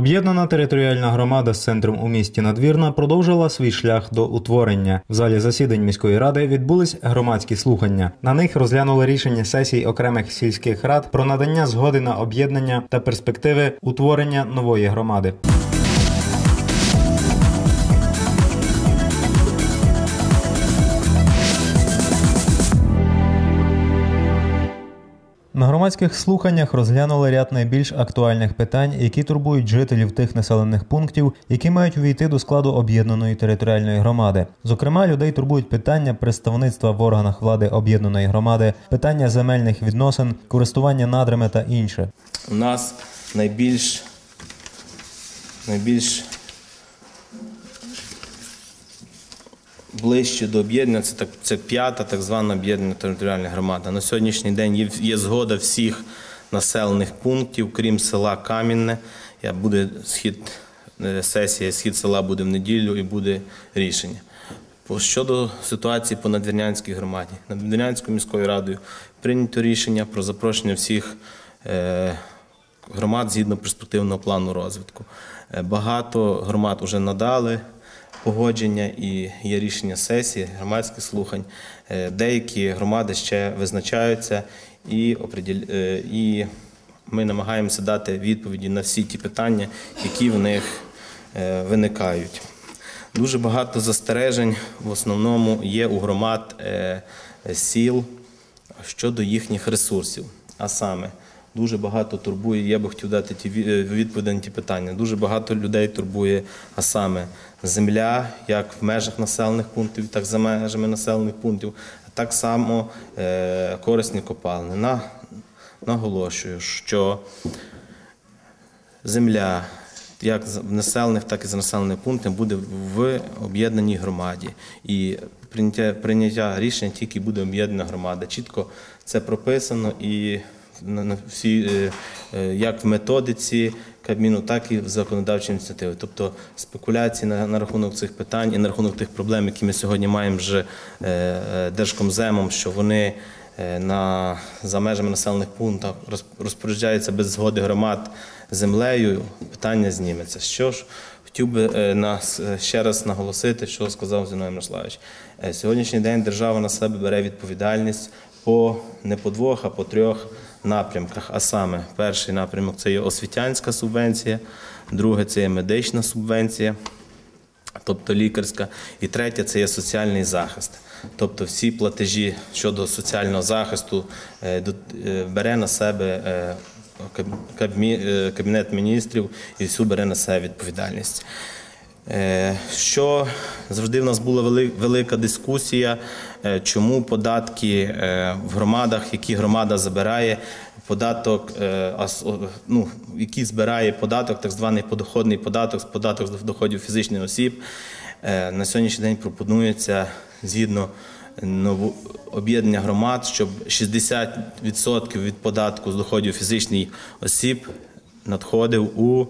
Об'єднана територіальна громада з центром у місті Надвірна продовжила свій шлях до утворення. В залі засідань міської ради відбулись громадські слухання. На них розглянули рішення сесій окремих сільських рад про надання згоди на об'єднання та перспективи утворення нової громади. Громадських слуханнях розглянули ряд найбільш актуальних питань, які турбують жителів тих населених пунктів, які мають увійти до складу об'єднаної територіальної громади. Зокрема, людей турбують питання представництва в органах влади об'єднаної громади, питання земельних відносин, користування надрами та інше. У нас найбільш, найбільш ближче до об'єднання це, так, це п'ята так звана об'єднана територіальна громада. На сьогоднішній день є, є згода всіх населених пунктів, крім села Камінне. Я буде схід е, сесія, схід села буде в неділю і буде рішення. Щодо ситуації по Надвірнянській громаді, Надвірнянською міською радою прийнято рішення про запрошення всіх е, громад згідно перспективного плану розвитку. Е, Багато громад вже надали погодження і є рішення сесії, громадських слухань. Е, Деякі громади ще визначаються і, е, і ми намагаємося дати відповіді на всі ті питання, які в них е, виникають. Дуже багато застережень в основному є у громад сіл щодо їхніх ресурсів. А саме, дуже багато турбує, я би хотів дати ті е, відповіді на ті питання. Дуже багато людей турбує, а саме земля, як в межах населених пунктів, так і за межами населених пунктів, а так само е, корисні копалини. На, наголошую, що земля як в населених, так і з населених пунктів буде в об'єднаній громаді. І прийняття, прийняття рішення тільки буде об'єднана громада. Чітко це прописано і всі, е, е, як в методиці Кабміну, так і в законодавчій ініціативі. Тобто спекуляції на, на рахунок цих питань і на рахунок тих проблем, які ми сьогодні маємо вже е, Держкомземом, що вони на, за межами населених пунктів роз- розпоряджаються без згоди громад землею, питання зніметься. Що ж, хотів би нас ще раз наголосити, що сказав Зіновій Мирославович. Сьогоднішній день держава на себе бере відповідальність по не по двох, а по трьох напрямках. А саме, перший напрямок це є освітянська субвенція, друге це є медична субвенція тобто лікарська, і третє це є соціальний захист. Тобто всі платежі щодо соціального захисту е, е, бере на себе е, Кабінет міністрів і всю бере на себе відповідальність. Е, Що завжди в нас була велика дискусія, е, чому податки е, в громадах, які громада забирає, податок, ну, який збирає податок, так званий подоходний податок, податок з доходів фізичних осіб. На сьогоднішній день пропонується згідно об'єднання громад, щоб 60% від податку з доходів фізичних осіб надходив у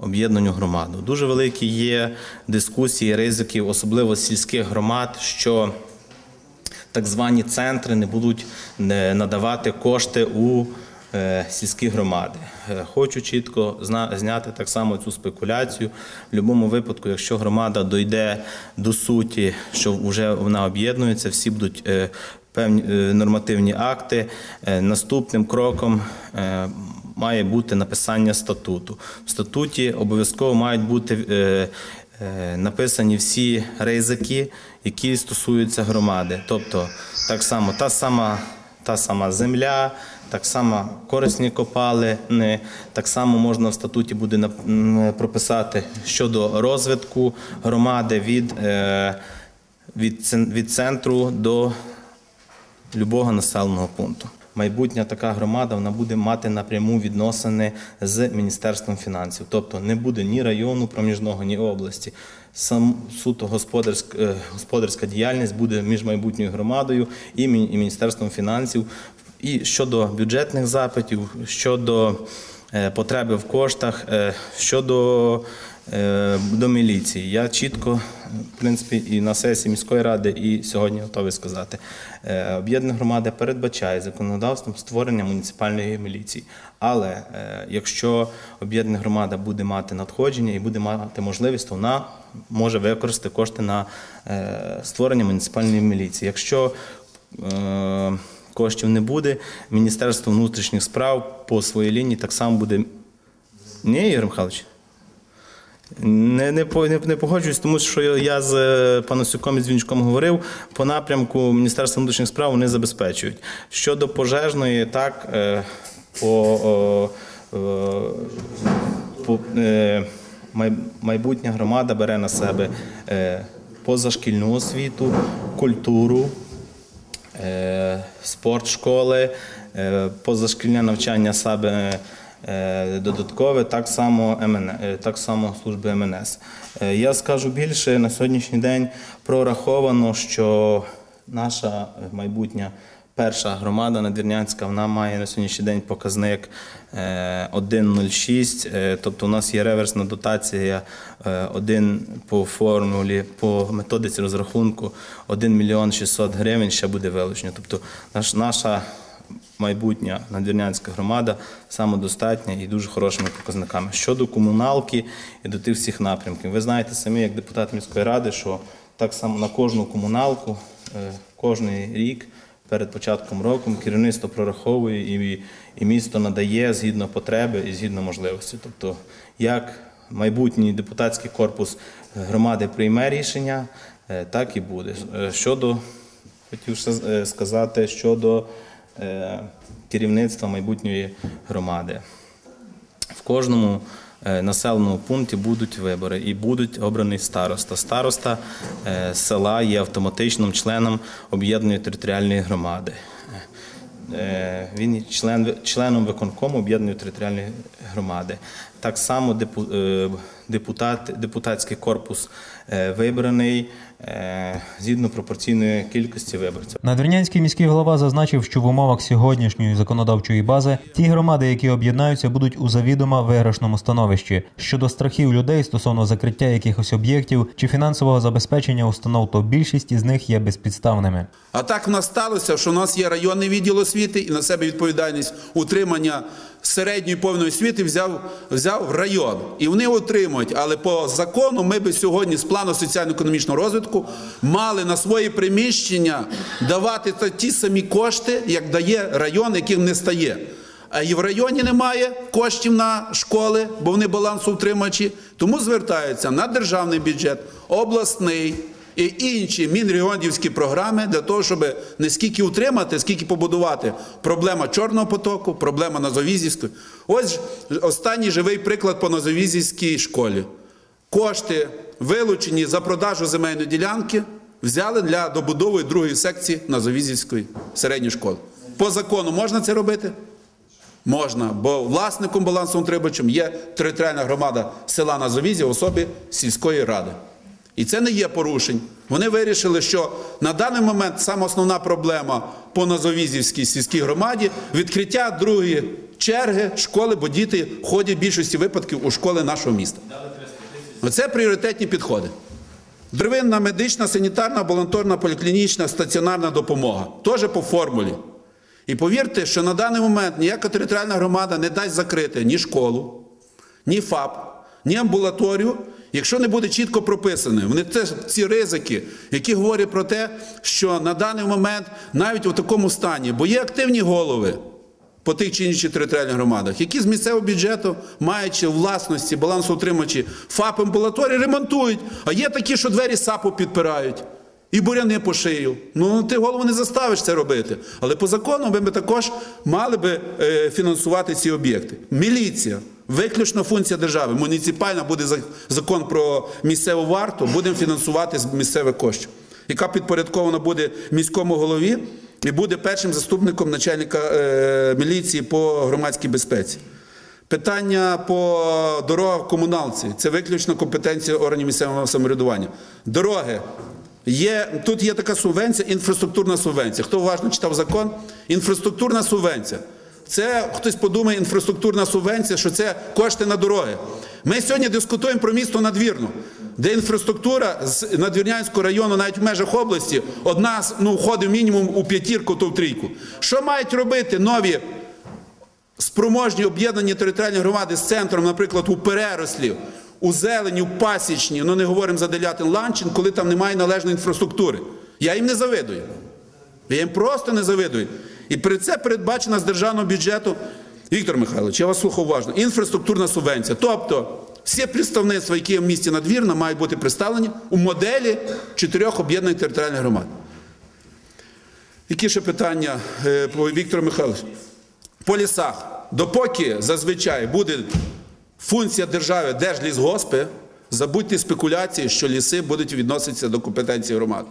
об'єднанню громаду. Дуже великі є дискусії, ризики, особливо сільських громад, що так звані центри не будуть е, надавати кошти у е, сільські громади. Е, Хочу чітко зняти так само цю спекуляцію. В будь-якому випадку, якщо громада дойде до суті, що вже вона об'єднується, всі будуть певні нормативні акти. Наступним кроком має бути написання статуту. В статуті обов'язково мають бути е, е, написані всі ризики, які стосуються громади. Тобто, так само та сама, та сама земля, так само корисні копалини, так само можна в статуті буде прописати щодо розвитку громади від, е, від, від центру до любого населеного пункту. Майбутня така громада вона буде мати напряму відносини з Міністерством фінансів. Тобто не буде ні району проміжного, ні області. Сам суто господарська, е, господарська діяльність буде між майбутньою громадою і Міністерством фінансів. І щодо бюджетних запитів, щодо е, потреби в коштах, е, щодо до міліції. Я чітко, в принципі, і на сесії міської ради, і сьогодні готовий сказати. Е, Об'єднана громада передбачає законодавством створення муніципальної міліції. Але е, якщо об'єднана громада буде мати надходження і буде мати можливість, то вона може використати кошти на е, створення муніципальної міліції. Якщо е, коштів не буде, Міністерство внутрішніх справ по своїй лінії так само буде. Ні, Ігор Михайлович? Не, не, не, не погоджуюсь, тому що я з е, Панасюком і з Вінчуком говорив, по напрямку Міністерства внутрішніх справ вони забезпечують. Щодо пожежної, так, е, по, е, по майбутня громада бере на себе позашкільну освіту, культуру, спортшколи, е, позашкільне навчання саме додаткове, так само, МН, е, так само служби МНС. Е, Я скажу більше, на сьогоднішній день прораховано, що наша майбутня перша громада надвірнянська, вона має на сьогоднішній день показник е, 1,06, е, тобто у нас є реверсна дотація е, 1 по формулі, по методиці розрахунку 1 мільйон 600 гривень ще буде вилучено. Тобто наша майбутня надвірнянська громада самодостатня і дуже хорошими показниками. Щодо комуналки і до тих всіх напрямків. Ви знаєте самі, як депутат міської ради, що так само на кожну комуналку е, кожний рік перед початком року керівництво прораховує і, і місто надає згідно потреби і згідно можливості. Тобто, як майбутній депутатський корпус громади прийме рішення, е, так і буде. Е, Щодо хотів е, сказати щодо е, керівництва майбутньої громади. В кожному е, населеному пункті будуть вибори і будуть обраний староста. Староста е, села є автоматичним членом об'єднаної територіальної громади. Е, Він є член, членом виконкому об'єднаної територіальної громади. Так само е, депутат, депутатський корпус е, вибраний е, згідно пропорційної кількості виборців. Надвірнянський міський голова зазначив, що в умовах сьогоднішньої законодавчої бази ті громади, які об'єднаються, будуть у завідомо виграшному становищі. Щодо страхів людей стосовно закриття якихось об'єктів чи фінансового забезпечення установ, то більшість із них є безпідставними. А так в нас сталося, що у нас є районний відділ освіти і на себе відповідальність утримання середньої повної освіти взяв, взяв район. І вони отримують. Але по закону ми би сьогодні з плану соціально-економічного розвитку мали на свої приміщення давати ті самі кошти, як дає район, яким не стає. А і в районі немає коштів на школи, бо вони балансоутримачі. Тому звертаються на державний бюджет, обласний і інші мінрегіонівські програми для того, щоб не скільки утримати, скільки побудувати. Проблема Чорного потоку, проблема Назовізівської. Ось останній живий приклад по Назовізівській школі. Кошти, вилучені за продажу земельної ділянки, взяли для добудови другої секції Назовізівської середньої школи. По закону можна це робити? Можна, бо власником балансовим трибачем є територіальна громада села Назовізі в особі сільської ради. І це не є порушень. Вони вирішили, що на даний момент саме основна проблема по Назовізівській сільській громаді відкриття другої черги школи, бо діти ходять в більшості випадків у школи нашого міста. Оце пріоритетні підходи. Первинна медична, санітарна, амбулаторна, поліклінічна, стаціонарна допомога. Теж по формулі. І повірте, що на даний момент ніяка територіальна громада не дасть закрити ні школу, ні ФАП, ні амбулаторію, якщо не буде чітко прописане. Вони теж ці ризики, які говорять про те, що на даний момент навіть у такому стані, бо є активні голови по тих чи інших територіальних громадах, які з місцевого бюджету, маючи власності балансоутримачі ФАП амбулаторії, ремонтують. А є такі, що двері САПу підпирають. І буряни по шию. Ну ти голову не заставиш це робити. Але по закону ми також мали би е, фінансувати ці об'єкти. Міліція, виключна функція держави. Муніципальна буде закон про місцеву варту, будемо фінансувати з місцевих коштів, яка підпорядкована буде міському голові і буде першим заступником начальника е, міліції по громадській безпеці. Питання по дорогах комуналці це виключно компетенція органів місцевого самоврядування. Дороги. Є, тут є така субвенція, інфраструктурна субвенція. Хто уважно читав закон? Інфраструктурна субвенція. Це хтось подумає, інфраструктурна субвенція, що це кошти на дороги. Ми сьогодні дискутуємо про місто Надвірну, де інфраструктура з Надвірнянського району, навіть в межах області, одна ну, входить мінімум у п'ятірку, то в трійку. Що мають робити нові спроможні об'єднані територіальні громади з центром, наприклад, у Перерослі, у Зелені, у Пасічні, ну не говоримо за Делятин Ланчин, коли там немає належної інфраструктури. Я їм не завидую. Я їм просто не завидую. І при це передбачена з державного бюджету, Віктор Михайлович, я вас слухав уважно, інфраструктурна субвенція. Тобто всі представництва, які є в місті Надвірна, мають бути представлені у моделі чотирьох об'єднаних територіальних громад. Які ще питання е, по Віктору Михайловичу? По лісах. Допоки зазвичай буде функція держави держлісгоспи, забудьте спекуляції, що ліси будуть відноситися до компетенції громад.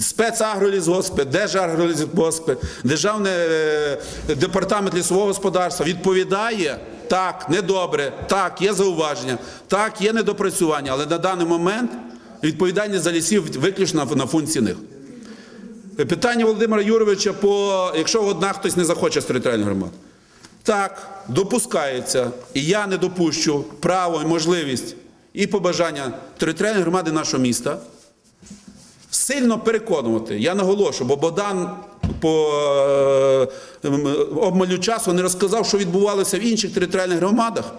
Спецагролісгоспи, Держагролісгоспи, Державний е, департамент лісового господарства відповідає так, недобре, так, є зауваження, так, є недопрацювання, але на даний момент відповідальність за лісів виключно на функції них. Питання Володимира Юровича по якщо одна хтось не захоче з територіальної громади. Так, допускається, і я не допущу право і можливість і побажання територіальної громади нашого міста сильно переконувати. Я наголошую, бо Богдан по е, обмалю часу не розказав, що відбувалося в інших територіальних громадах,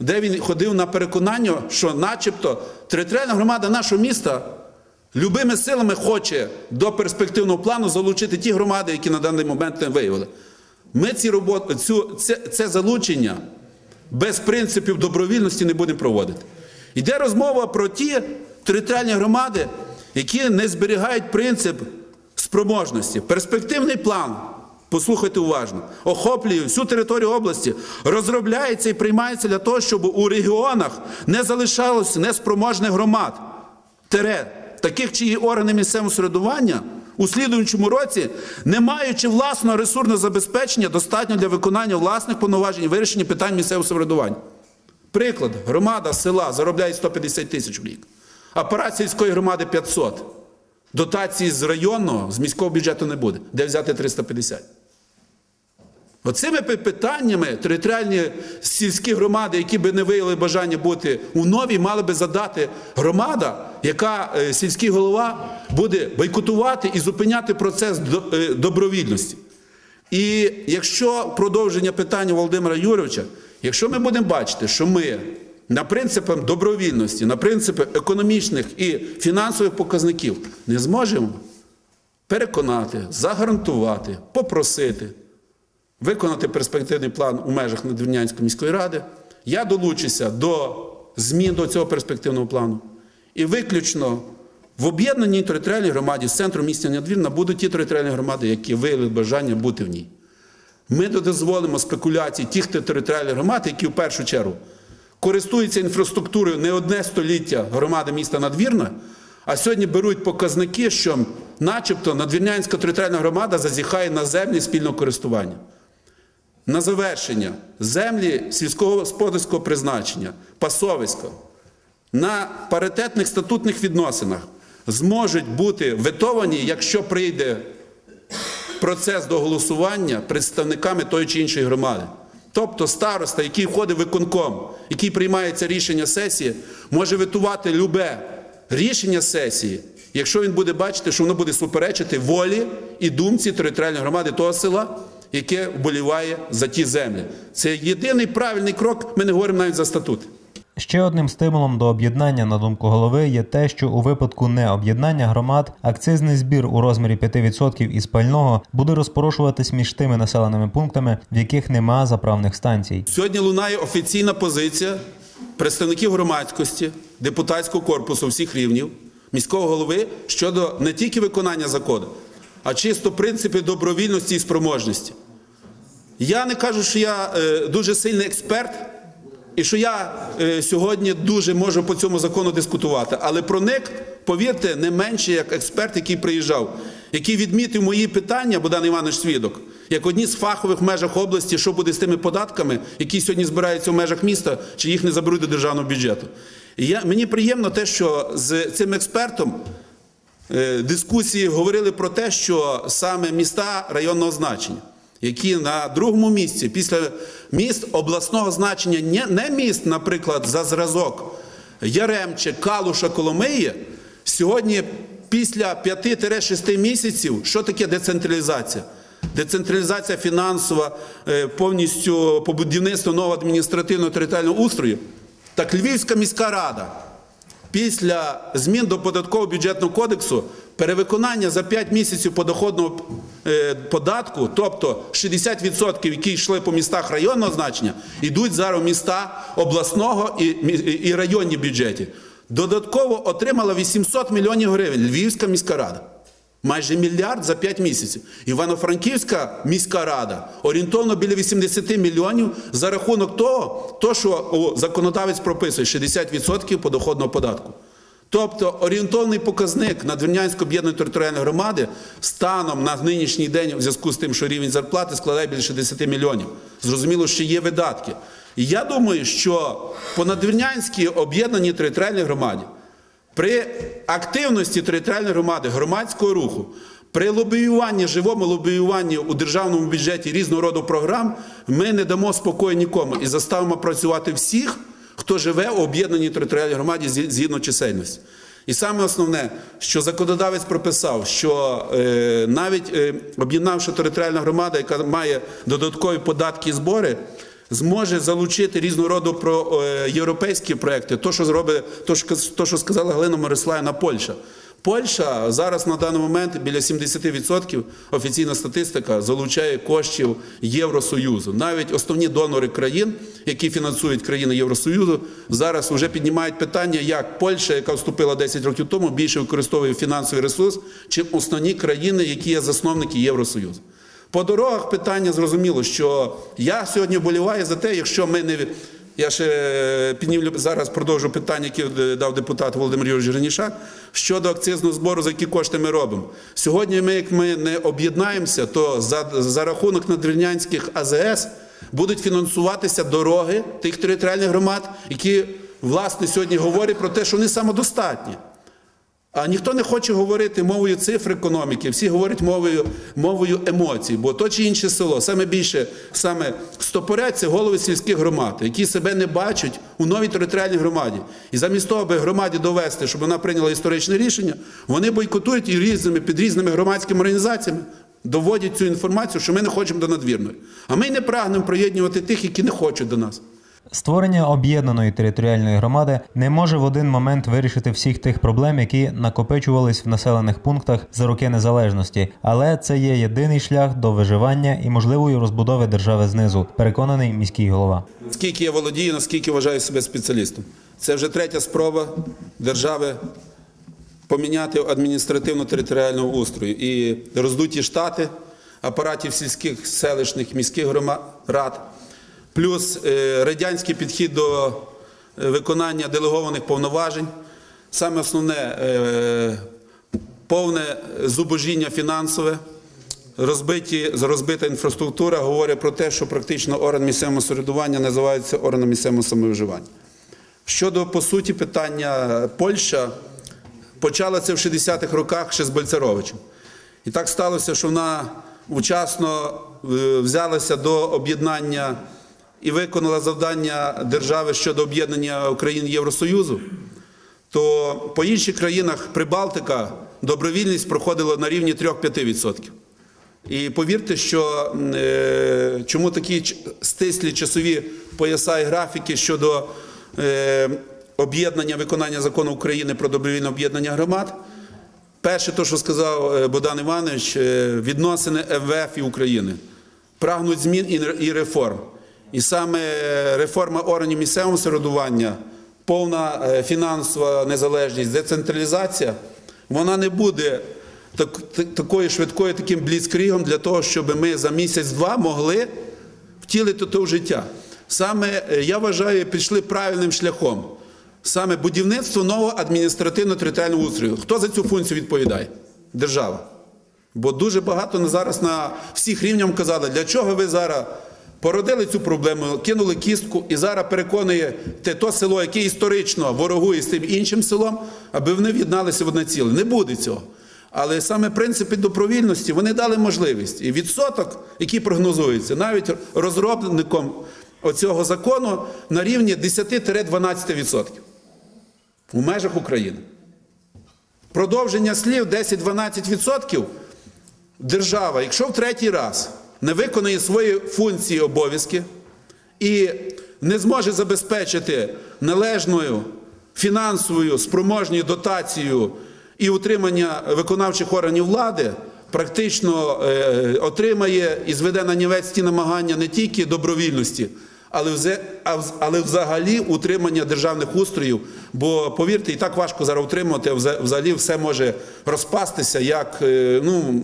де він ходив на переконання, що начебто територіальна громада нашого міста любими силами хоче до перспективного плану залучити ті громади, які на даний момент не виявили. Ми ці роботи, цю, це, це залучення без принципів добровільності не будемо проводити. Йде розмова про ті територіальні громади, які не зберігають принцип спроможності. Перспективний план, послухайте уважно, охоплює всю територію області, розробляється і приймається для того, щоб у регіонах не залишалося неспроможних громад. Тере, таких, чиї органи місцевого середування у слідуючому році, не маючи власного ресурсного забезпечення, достатньо для виконання власних повноважень і вирішення питань місцевого самоврядування. Приклад, громада села заробляє 150 тисяч в рік. Апарат сільської громади 500. Дотації з районного, з міського бюджету не буде. Де взяти 350? Оцими питаннями територіальні сільські громади, які би не виявили бажання бути у новій, мали би задати громада, яка е, сільський голова буде бойкотувати і зупиняти процес е, добровільності. І якщо продовження питання Володимира Юровича, якщо ми будемо бачити, що ми на принципах добровільності, на принципах економічних і фінансових показників не зможемо переконати, загарантувати, попросити, виконати перспективний план у межах Надвірнянської міської ради, я долучуся до змін до цього перспективного плану. І виключно в об'єднаній територіальній громаді з центру міста Надвірна будуть ті територіальні громади, які виявили бажання бути в ній. Ми дозволимо спекуляцій тих територіальних громад, які в першу чергу користуються інфраструктурою не одне століття громади міста Надвірна, а сьогодні беруть показники, що начебто Надвірнянська територіальна громада зазіхає на землі спільного користування. На завершення землі сільськогосподарського призначення, пасовиська, на паритетних статутних відносинах зможуть бути ветовані, якщо прийде процес до голосування представниками тої чи іншої громади. Тобто староста, який входить в виконком, який приймається рішення сесії, може витувати любе рішення сесії, якщо він буде бачити, що воно буде суперечити волі і думці територіальної громади того села, яке вболіває за ті землі. Це єдиний правильний крок. Ми не говоримо навіть за статут. Ще одним стимулом до об'єднання, на думку голови, є те, що у випадку необ'єднання громад акцизний збір у розмірі 5% із пального буде розпорошуватись між тими населеними пунктами, в яких нема заправних станцій. Сьогодні лунає офіційна позиція представників громадськості, депутатського корпусу всіх рівнів, міського голови щодо не тільки виконання закону, а чисто принципи добровільності і спроможності. Я не кажу, що я е, дуже сильний експерт, і що я е, сьогодні дуже можу по цьому закону дискутувати. Але проник, повірте, не менше як експерт, який приїжджав, який відмітив мої питання, Богдан Іванович Свідок, як одні з фахових межах області, що буде з тими податками, які сьогодні збираються в межах міста, чи їх не заберуть до державного бюджету. І я, мені приємно те, що з цим експертом е, дискусії говорили про те, що саме міста районного значення, які на другому місці після міст обласного значення, не, міст, наприклад, за зразок Яремче, Калуша, Коломиї, сьогодні після 5-6 місяців, що таке децентралізація? Децентралізація фінансова, е, повністю по будівництву нового адміністративного територіального устрою. Так Львівська міська рада після змін до податкового бюджетного кодексу перевиконання за 5 місяців подоходного е, податку, тобто 60%, які йшли по містах районного значення, йдуть зараз в міста обласного і, і районні бюджеті. Додатково отримала 800 мільйонів гривень Львівська міська рада. Майже мільярд за 5 місяців. Івано-Франківська міська рада орієнтовно біля 80 мільйонів за рахунок того, то, що законодавець прописує 60% подоходного податку. Тобто орієнтовний показник Надвірнянської об'єднаної територіальної громади станом на нинішній день, в зв'язку з тим, що рівень зарплати складає більше 10 мільйонів. Зрозуміло, що є видатки. І я думаю, що по Надвірнянській об'єднаній територіальній громаді при активності територіальної громади, громадського руху, при лобіюванні, живому лобіюванні у державному бюджеті різного роду програм, ми не дамо спокою нікому і заставимо працювати всіх, хто живе у об'єднаній територіальній громаді згідно чисельності. І саме основне, що законодавець прописав, що е, навіть е, об'єднавши територіальна громада, яка має додаткові податки і збори, зможе залучити різного роду про е, європейські проекти, то, що зробить, то, що, сказала Галина Мориславівна, Польща. Польща зараз на даний момент біля 70% офіційна статистика залучає коштів Євросоюзу. Навіть основні донори країн, які фінансують країни Євросоюзу, зараз вже піднімають питання, як Польща, яка вступила 10 років тому, більше використовує фінансовий ресурс, чим основні країни, які є засновники Євросоюзу. По дорогах питання зрозуміло, що я сьогодні вболіваю за те, якщо ми не. Я ще піднімлю зараз продовжу питання, яке дав депутат Володимир Юрійович Гринішак, щодо акцизного збору, за які кошти ми робимо. Сьогодні ми, як ми не об'єднаємося, то за, за рахунок надвірнянських АЗС будуть фінансуватися дороги тих територіальних громад, які власне сьогодні говорять про те, що вони самодостатні. А ніхто не хоче говорити мовою цифр економіки, всі говорять мовою, мовою емоцій, бо то чи інше село саме більше саме стопорять це голови сільських громад, які себе не бачать у новій територіальній громаді. І замість того, аби громаді довести, щоб вона прийняла історичне рішення, вони бойкотують і різними під різними громадськими організаціями. Доводять цю інформацію, що ми не хочемо до надвірної. А ми не прагнемо приєднувати тих, які не хочуть до нас. Створення об'єднаної територіальної громади не може в один момент вирішити всіх тих проблем, які накопичувались в населених пунктах за роки незалежності, але це є єдиний шлях до виживання і можливої розбудови держави знизу, переконаний міський голова. Скільки я володію, наскільки вважаю себе спеціалістом. Це вже третя спроба держави поміняти адміністративно-територіального устрою. І роздуті штати апаратів сільських, селищних, міських громад, рад, плюс е, радянський підхід до е, виконання делегованих повноважень. Саме основне е, повне зубожіння фінансове розбиті, розбита інфраструктура говорить про те, що практично орган місцевого самоврядування називається органом місцевого самовиживання. Щодо по суті питання Польща почала це в 60-х роках ще з Бальцеровичем. І так сталося, що вона вчасно взялася до об'єднання і виконала завдання держави щодо об'єднання України Євросоюзу то по інших країнах Прибалтика добровільність проходила на рівні 3-5%. І повірте, що е, чому такі стислі часові пояса і графіки щодо е, об'єднання виконання закону України про добровільне об'єднання громад. Перше, то, що сказав е, Богдан Іванович, е, відносини МВФ і України прагнуть змін і реформ. І саме реформа органів місцевого самоврядування, повна е, фінансова незалежність, децентралізація, вона не буде так, та- такою швидкою, таким бліцкрігом для того, щоб ми за місяць-два могли втілити то в життя. Саме е, я вважаю, пішли правильним шляхом. Саме будівництво нового адміністративно-територіального устрою. Хто за цю функцію відповідає? Держава. Бо дуже багато зараз на всіх рівнях казали, для чого ви зараз породили цю проблему, кинули кістку і зараз переконуєте то село, яке історично ворогує з тим іншим селом, аби вони в'єдналися в одне ціле. Не буде цього. Але саме принципи добровільності вони дали можливість. І відсоток, який прогнозується, навіть розробником оцього закону на рівні 10-12% у межах України. Продовження слів 10-12% держава, якщо в третій раз не виконує свої функції обов'язки і не зможе забезпечити належною фінансовою спроможною дотацією і утримання виконавчих органів влади, практично е, отримає і зведе на нівець ті намагання не тільки добровільності, але, але взагалі утримання державних устроїв. Бо повірте, і так важко зараз утримувати, взагалі все може розпастися. Як е, ну,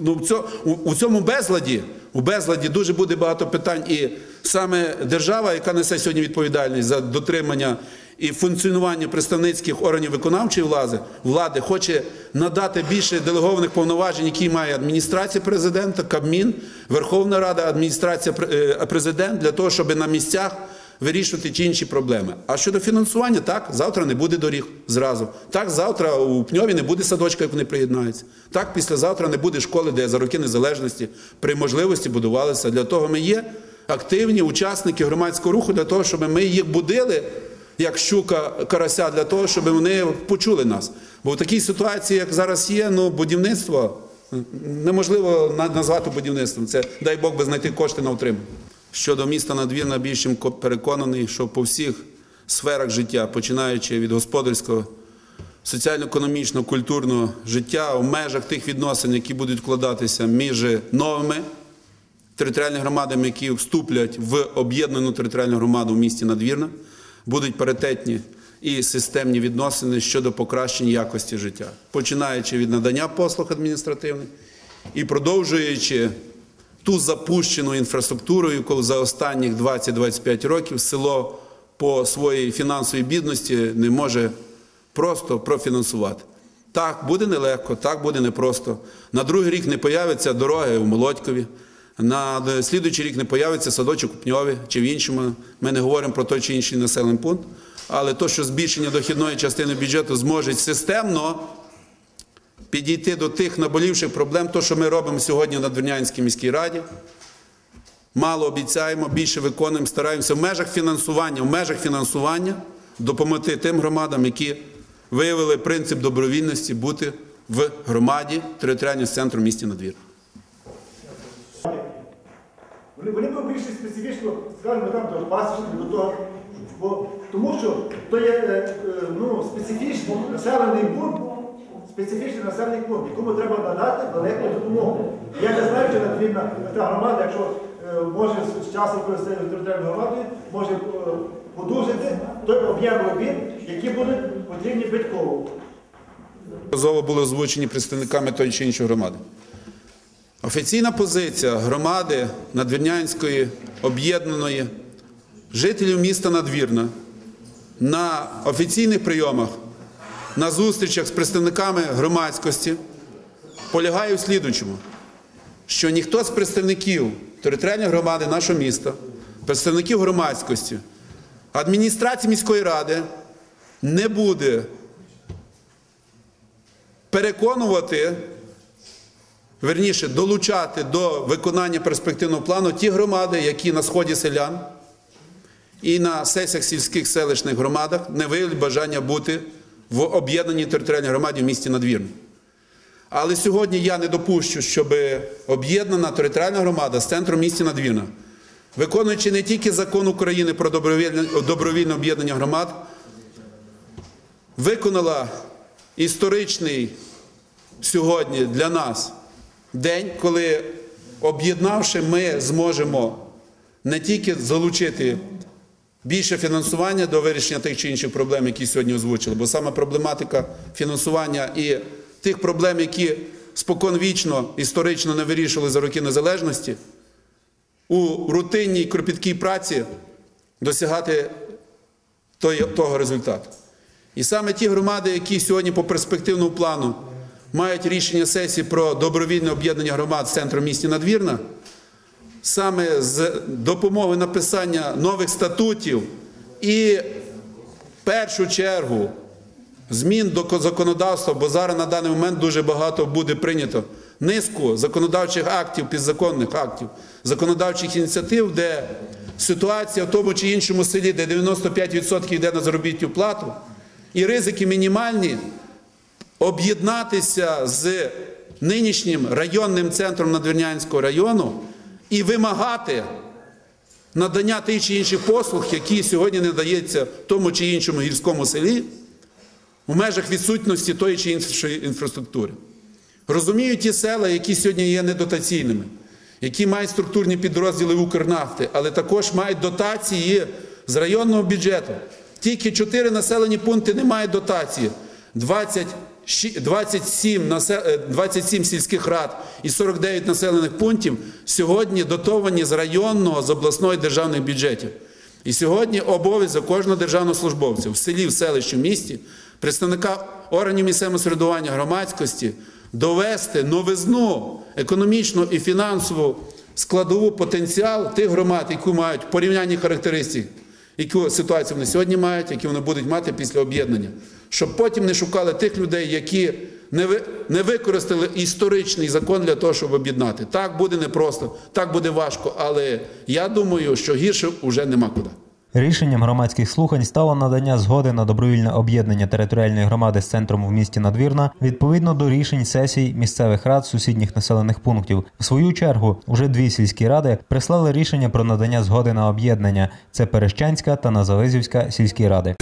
ну в цьому у цьому безладі, у безладі дуже буде багато питань, і саме держава, яка несе сьогодні відповідальність за дотримання і функціонування представницьких органів виконавчої влади, влади хоче надати більше делегованих повноважень, які має адміністрація президента, Кабмін, Верховна Рада, адміністрація е, президент для того, щоб на місцях вирішувати ті інші проблеми. А щодо фінансування, так, завтра не буде доріг зразу. Так, завтра у Пньові не буде садочка, як вони приєднаються. Так, післязавтра не буде школи, де за роки незалежності при можливості будувалися. Для того ми є активні учасники громадського руху, для того, щоб ми їх будили як щука карася, для того, щоб вони почули нас. Бо в такій ситуації, як зараз є, ну будівництво неможливо назвати будівництвом. Це дай Бог би знайти кошти на утримання. Щодо міста надвірна, більш переконаний, що по всіх сферах життя, починаючи від господарського, соціально-економічного, культурного життя, у межах тих відносин, які будуть вкладатися між новими територіальними громадами, які вступлять в об'єднану територіальну громаду в місті Надвірна, будуть паритетні і системні відносини щодо покращення якості життя, починаючи від надання послуг адміністративних і продовжуючи ту запущену інфраструктуру, яку за останніх 20-25 років село по своїй фінансовій бідності не може просто профінансувати. Так, буде нелегко, так буде непросто. На другий рік не появляться дороги в Молодькові. На слідуючий рік не появиться садочок у Пньові чи в іншому. Ми не говоримо про той чи інший населений пункт. Але то, що збільшення дохідної частини бюджету зможе системно підійти до тих наболівших проблем, то, що ми робимо сьогодні на Двернянській міській раді. Мало обіцяємо, більше виконуємо, стараємося в межах фінансування, в межах фінансування допомогти тим громадам, які виявили принцип добровільності бути в громаді територіального центру в місті Надвір. Вони, вони були більш специфічно, скажімо, там до пасічних, до того. Бо, тому що то є е, е, ну, специфічний населений пункт, специфічний населений пункт, якому треба надати велику допомогу. Я не знаю, чи надвірна та громада, якщо е, може з- часом користується територіальною громадою, може подужити той об'єм робіт, які будуть потрібні Битькову. Зово були озвучені представниками тої чи іншої громади. Офіційна позиція громади Надвірнянської об'єднаної жителів міста Надвірна на офіційних прийомах, на зустрічах з представниками громадськості полягає в слідучому, що ніхто з представників територіальної громади нашого міста, представників громадськості, адміністрації міської ради не буде переконувати, верніше, долучати до виконання перспективного плану ті громади, які на сході селян і на сесіях сільських селищних громадах не виявили бажання бути в об'єднаній територіальній громаді в місті Надвірна. Але сьогодні я не допущу, щоб об'єднана територіальна громада з центром місті Надвірна, виконуючи не тільки закон України про добровільне об'єднання громад, виконала історичний сьогодні для нас день, коли об'єднавши, ми зможемо не тільки залучити більше фінансування до вирішення тих чи інших проблем, які сьогодні озвучили, бо саме проблематика фінансування і тих проблем, які споконвічно історично не вирішували за роки незалежності, у рутинній кропіткій праці досягати того результату. І саме ті громади, які сьогодні по перспективному плану мають рішення сесії про добровільне об'єднання громад з центром місті Надвірна, саме з допомогою написання нових статутів і в першу чергу змін до законодавства, бо зараз на даний момент дуже багато буде прийнято низку законодавчих актів, підзаконних актів, законодавчих ініціатив, де ситуація в тому чи іншому селі, де 95% йде на заробітну плату, і ризики мінімальні, об'єднатися з нинішнім районним центром Надвірнянського району і вимагати надання тих чи інших послуг, які сьогодні не дається тому чи іншому гірському селі, в межах відсутності тої чи іншої інфраструктури. Розумію ті села, які сьогодні є недотаційними, які мають структурні підрозділи Укрнафти, але також мають дотації з районного бюджету. Тільки 4 населені пункти не мають дотації. 20 щі- 27, насе- е, 27 сільських рад і 49 населених пунктів сьогодні дотовані з районного, з обласної державних бюджетів. І сьогодні обов'язок кожного державного службовця в селі, в селищі, в місті, представника органів місцевого самоврядування громадськості довести новизну економічну і фінансову складову потенціал тих громад, які мають порівнянні характеристики, яку ситуацію вони сьогодні мають, які вони будуть мати після об'єднання, щоб потім не шукали тих людей, які не, ви, не використали історичний закон для того, щоб об'єднати. Так буде непросто, так буде важко, але я думаю, що гірше вже нема куди. Рішенням громадських слухань стало надання згоди на добровільне об'єднання територіальної громади з центром в місті Надвірна відповідно до рішень сесій місцевих рад сусідніх населених пунктів. В свою чергу вже дві сільські ради прислали рішення про надання згоди на об'єднання. Це Перещанська та Назализівська сільські ради.